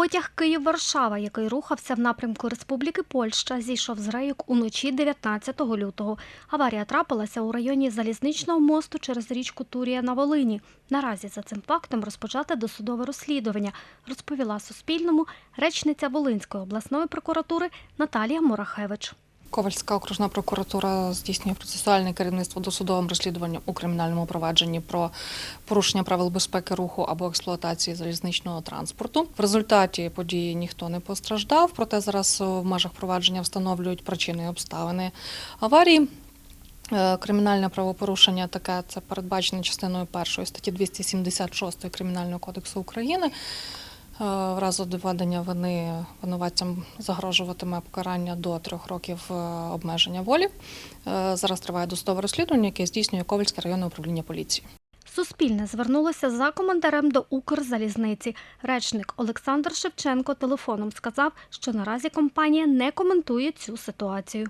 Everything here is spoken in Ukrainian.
Потяг Київ-Варшава, який рухався в напрямку Республіки Польща, зійшов з рейок уночі 19 лютого. Аварія трапилася у районі залізничного мосту через річку Турія на Волині. Наразі за цим фактом розпочати досудове розслідування, розповіла Суспільному речниця Волинської обласної прокуратури Наталія Мурахевич. Ковальська окружна прокуратура здійснює процесуальне керівництво досудовим розслідуванням у кримінальному провадженні про порушення правил безпеки руху або експлуатації залізничного транспорту. В результаті події ніхто не постраждав, проте зараз в межах провадження встановлюють причини і обставини аварії. Е, Кримінальне правопорушення таке це передбачено частиною першої статті 276 Кримінального кодексу України. Е, В разі доведення вини винуватцям загрожуватиме покарання до трьох років е, обмеження волі. Е, Зараз триває досудове розслідування, яке здійснює Ковальське районне управління поліції. Суспільне звернулося за коментарем до Укрзалізниці. Речник Олександр Шевченко телефоном сказав, що наразі компанія не коментує цю ситуацію.